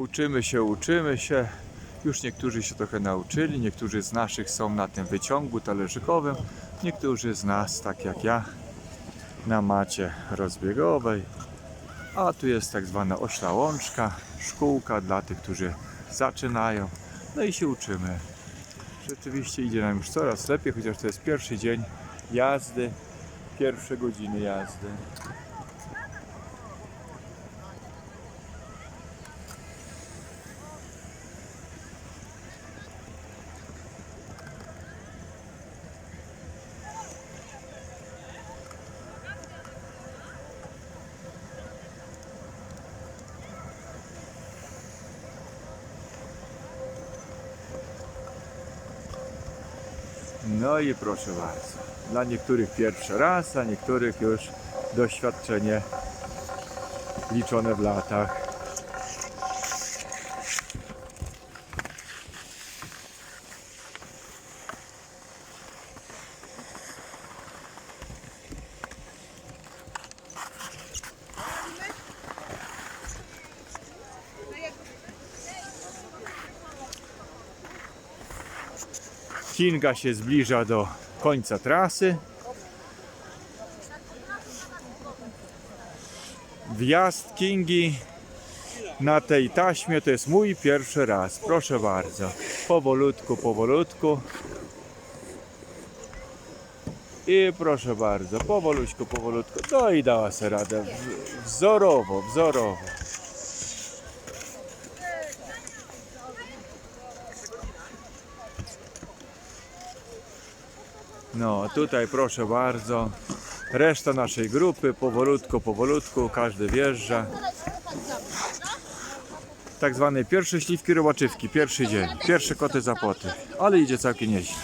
Uczymy się, uczymy się. Już niektórzy się trochę nauczyli, niektórzy z naszych są na tym wyciągu talerzykowym, niektórzy z nas, tak jak ja, na macie rozbiegowej. A tu jest tak zwana ośla łączka, szkółka dla tych, którzy zaczynają. No i się uczymy. Rzeczywiście idzie nam już coraz lepiej, chociaż to jest pierwszy dzień jazdy, pierwsze godziny jazdy. No i proszę bardzo. Dla niektórych pierwszy raz, a niektórych już doświadczenie liczone w latach. Kinga się zbliża do końca trasy. Wjazd Kingi na tej taśmie to jest mój pierwszy raz. Proszę bardzo. Powolutku, powolutku. I proszę bardzo, powolutku, powolutku. No i dała sobie radę. Wzorowo, wzorowo. No, tutaj proszę bardzo. Reszta naszej grupy powolutku, powolutku, każdy wjeżdża. Tak zwane pierwsze śliwki robaczywki, pierwszy dzień, pierwsze koty zapoty, ale idzie całkiem nieźle.